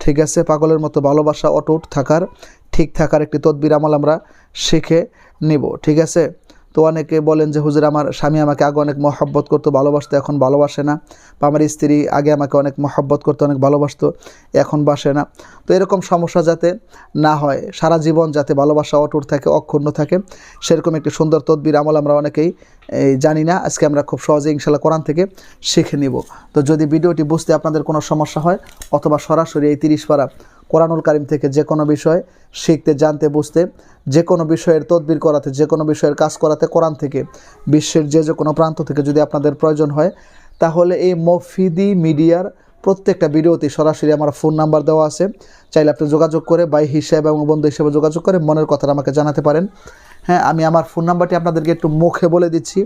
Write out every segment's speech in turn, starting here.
ঠিক আছে, পাগলের মতো ভালোবাসা অটুট থাকার, ঠিক থাকার একটি তদবির আমল আমরা শিখে নিব, ঠিক আছে? তো অনেকে বলেন যে, হুজুর, আমার স্বামী আমাকে আগে অনেক মহব্বত করতো, ভালোবাসতো, এখন ভালোবাসে না। বা, আমার স্ত্রী আগে আমাকে অনেক মহব্বত করতো, অনেক ভালোবাসতো, এখন বাসে না। তো এরকম সমস্যা যাতে না হয়, সারা জীবন যাতে ভালোবাসা অটুট থাকে, অক্ষুণ্ণ থাকে, সেরকম একটি সুন্দর তদবির আমল আমরা অনেকেই জানি না, আজকে আমরা খুব সহজে ইনশাল্লাহ কোরআন থেকে শিখে নিব। তো যদি ভিডিওটি বুঝতে আপনাদের কোনো সমস্যা হয়, অথবা সরাসরি এই তিরিশ পারা কোরআনুল কারিম থেকে যে কোনো বিষয় শিখতে, জানতে, বুঝতে, যে কোনো বিষয়ের তদবির করাতে, যে কোনো বিষয়ের কাজ করাতে কোরআন থেকে, বিশ্বের যে যে কোনো প্রান্ত থেকে যদি আপনাদের প্রয়োজন হয়, তাহলে এই মফিদি মিডিয়ার প্রত্যেকটা ভিডিওতে সরাসরি আমার ফোন নাম্বার দেওয়া আছে। চাইলে আপনি যোগাযোগ করে বাই হিসেবে এবং বন্ধু হিসেবে যোগাযোগ করে মনের কথাটা আমাকে জানাতে পারেন। হ্যাঁ আমি আমার ফোন নাম্বারটি আপনাদেরকে একটু মুখে বলে দিচ্ছি।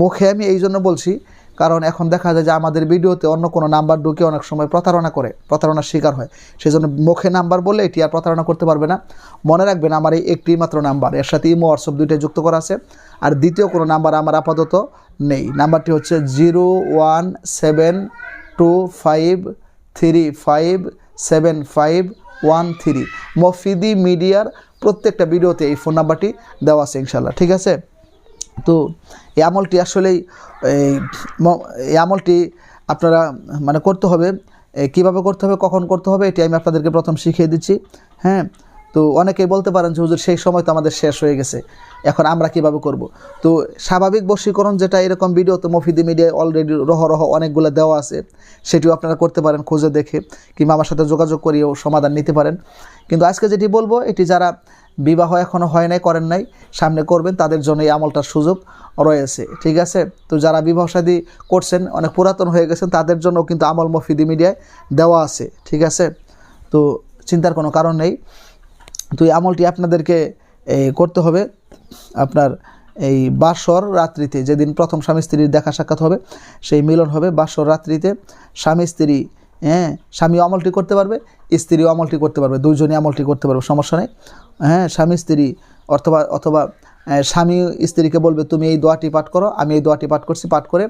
মুখে আমি এই জন্য বলছি, কারণ এখন দেখা যায় যে আমাদের ভিডিওতে অন্য কোনো নাম্বার ঢুকে অনেক সময় প্রতারণা করে, প্রতারণার শিকার হয়। সেই জন্য মুখে নাম্বার বলে এটি আর প্রতারণা করতে পারবে না। মনে রাখবেন, আমার এই একটি মাত্র নাম্বার এর সাথে ইমো হোয়াটসঅ্যাপ দুইটাই যুক্ত করা আছে। আর দ্বিতীয় কোনো নাম্বার আমার আপাতত নেই। নাম্বারটি হচ্ছে zero one seven two five three five seven five one three Mofidi মিডিয়ার প্রত্যেকটা ভিডিওতে এই ফোন নাম্বারটি দেওয়া আছে ইনশাল্লাহ ঠিক আছে? তো এই আমলটি আসলেই, এই আমলটি আপনারা মানে করতে হবে। কীভাবে করতে হবে, কখন করতে হবে, এটি আমি আপনাদেরকে প্রথম শিখিয়ে দিচ্ছি। হ্যাঁ? তো অনেকেই বলতে পারেন যে, হুজুর, সেই সময় তো আমাদের শেষ হয়ে গেছে। এখন আমরা কীভাবে করব? তো স্বাভাবিক বশীকরণ যেটা এরকম ভিডিও তো মফিদি মিডিয়ায় অলরেডি রহ রহ অনেকগুলো দেওয়া আছে। সেটিও আপনারা করতে পারেন, খুঁজে দেখে কিংবা আমার সাথে যোগাযোগ করিয়েও সমাধান নিতে পারেন। কিন্তু আজকে যেটি বলব, এটি যারা বিবাহ এখনও হয় নাই, করেন নাই, সামনে করবেন, তাদের জন্য এই আমলটার সুযোগ রয়েছে, ঠিক আছে? তো যারা বিবাহ শাদী করছেন, অনেক পুরাতন হয়ে গেছেন, তাদের জন্য কিন্তু আমল মফিদি মিডিয়ায় দেওয়া আছে, ঠিক আছে? তো চিন্তার কোনো কারণ নেই। তো এই আমলটি আপনাদেরকে করতে হবে। আপনার এই বাসর রাত্রিতে, যেদিন প্রথম স্বামী স্ত্রীর দেখা সাক্ষাৎ হবে, সেই মিলন হবে বাসর রাত্রিতে। স্বামী স্ত্রী হ্যাঁ স্বামী আমলটি করতে পারবে, স্ত্রীও আমলটি করতে পারবে, দুইজনই আমলটি করতে পারবে, সমস্যা নেই। হ্যাঁ স্বামী স্ত্রী অথবা অথবা স্বামী স্ত্রীকে বলবে, তুমি এই দোয়াটি পাঠ করো, আমি এই দোয়াটি পাঠ করছি। পাঠ করে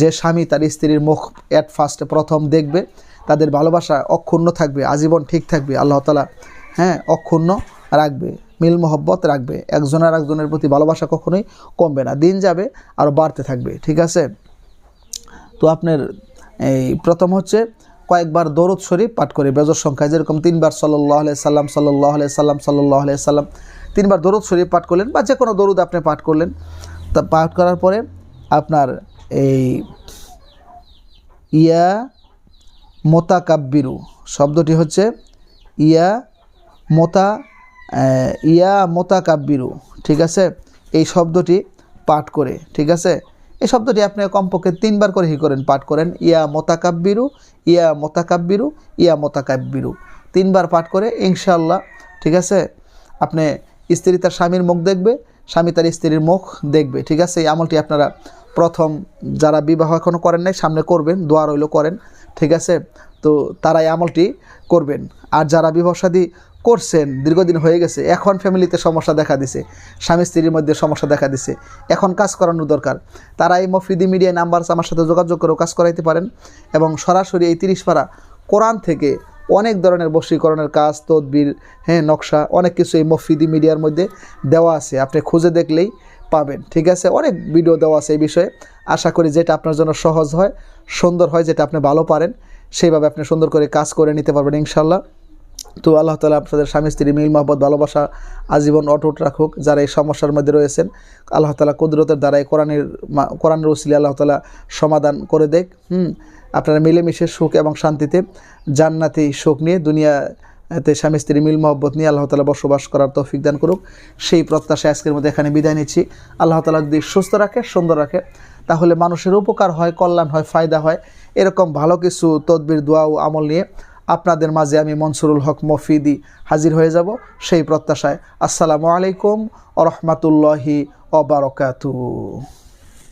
যে স্বামী তার স্ত্রীর মুখ অ্যাট ফার্স্টে প্রথম দেখবে, তাদের ভালোবাসা অক্ষুণ্ণ থাকবে, আজীবন ঠিক থাকবে। আল্লাহ তালা হ্যাঁ অক্ষুণ্ণ রাখবে, মিল মোহব্বত রাখবে। একজন আর একজনের প্রতি ভালোবাসা কখনোই কমবে না। দিন যাবে আরও বাড়তে থাকবে, ঠিক আছে? তো আপনার এই প্রথম হচ্ছে কয়েকবার দরুদ শরীফ পাঠ করে, বেজর সংখ্যায় যেরকম তিনবার সাল্লাহ সাল্লাম সাল্লাহ সাল্লাম সাল্লাহ সাল্লাম, তিনবার দরুদ শরীফ পাঠ করলেন বা যে কোনো দরুদ আপনি পাঠ করলেন। তা পাঠ করার পরে আপনার এই ইয়া মোতাকাব্বিরু শব্দটি হচ্ছে ইয়া মোতা ইয়া মোতাকাব্বিরু, ঠিক আছে? এই শব্দটি পাঠ করে, ঠিক আছে? এই শব্দটি আপনি কমপক্ষে তিনবার করে হি করেন, পাঠ করেন, ইয়া মোতাকাব্বিরু ইয়া মোতাকাব্বিরু ইয়া মোতাকাব্বিরু। তিনবার পাঠ করে ইনশাল্লাহ ঠিক আছে? আপনি স্ত্রী তার স্বামীর মুখ দেখবে, স্বামী তার স্ত্রীর মুখ দেখবে, ঠিক আছে? এই আমলটি আপনারা প্রথম যারা বিবাহ এখনও করেন নাই, সামনে করবেন, দোয়া রইল করেন, ঠিক আছে? তো তারা এই আমলটি করবেন। আর যারা বিবাহ শাদী করছেন, দীর্ঘদিন হয়ে গেছে, এখন ফ্যামিলিতে সমস্যা দেখা দিছে, স্বামী স্ত্রীর মধ্যে সমস্যা দেখা দিছে, এখন কাজ করানো দরকার। তারা এই মফিদি মিডিয়া নাম্বার আমার সাথে যোগাযোগ করেও কাজ করাইতে পারেন এবং সরাসরি এই তিরিশ পারা কোরআন থেকে অনেক ধরনের বশীকরণের কাজ, তদবির হ্যাঁ নকশা, অনেক কিছু এই মফিদি মিডিয়ার মধ্যে দেওয়া আছে, আপনি খুঁজে দেখলেই পাবেন, ঠিক আছে? অনেক ভিডিও দেওয়া আছে এই বিষয়ে। আশা করি যেটা আপনার জন্য সহজ হয়, সুন্দর হয়, যেটা আপনি ভালো পারেন, সেইভাবে আপনি সুন্দর করে কাজ করে নিতে পারবেন ইনশাল্লাহ তো আল্লাহ তালা আপনাদের স্বামী, স্ত্রী, মিল, মহব্বত, ভালোবাসা আজীবন অটুট রাখুক, যারা এই সমস্যার মধ্যে রয়েছেন। আল্লাহ তালা কুদরতের দ্বারাই কোরআনের কোরআনের উসিলে আল্লাহ তালা সমাধান করে দেখ হুম? আপনারা মিলেমিশে সুখ এবং শান্তিতে জান্নাতি সুখ নিয়ে দুনিয়াতে স্বামী, স্ত্রী, মিল, মহব্বত নিয়ে আল্লাহ তালা বসবাস করার তৌফিক দান করুক। সেই প্রত্যাশা আজকের মধ্যে এখানে বিদায় নিচ্ছি। আল্লাহ তালা যদি সুস্থ রাখে, সুন্দর রাখে, তাহলে মানুষের উপকার হয়, কল্যাণ হয়, ফায়দা হয়। এরকম ভালো কিছু তদবির, দোয়া ও আমল নিয়ে আপনাদের মাঝে আমি মনসুরুল হক মফিদি হাজির হয়ে যাব সেই প্রত্যাশায়। আসসালামু আলাইকুম ও রহমতুল্লাহি অবরকাতু